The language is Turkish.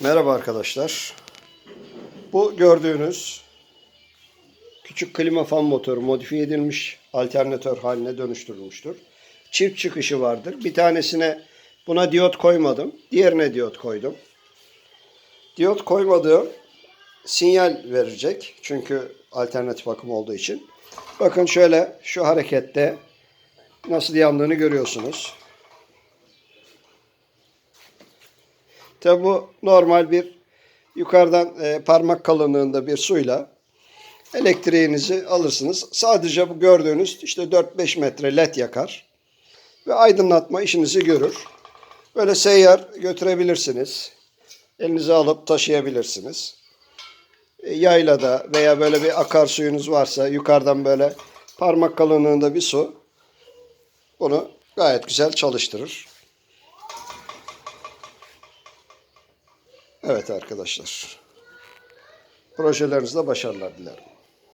Merhaba arkadaşlar. Bu gördüğünüz küçük klima fan motoru modifiye edilmiş alternatör haline dönüştürülmüştür. Çift çıkışı vardır. Bir tanesine buna diyot koymadım. Diğerine diyot koydum. Diyot koymadığım sinyal verecek. Çünkü alternatif akım olduğu için. Bakın şöyle şu harekette nasıl yandığını görüyorsunuz. Tabi bu normal bir yukarıdan e, parmak kalınlığında bir suyla elektriğinizi alırsınız. Sadece bu gördüğünüz işte 4-5 metre led yakar ve aydınlatma işinizi görür. Böyle seyyar götürebilirsiniz. Elinize alıp taşıyabilirsiniz. E, yaylada veya böyle bir akarsuyunuz varsa yukarıdan böyle parmak kalınlığında bir su bunu gayet güzel çalıştırır. Evet arkadaşlar. Projelerinizde başarılar dilerim.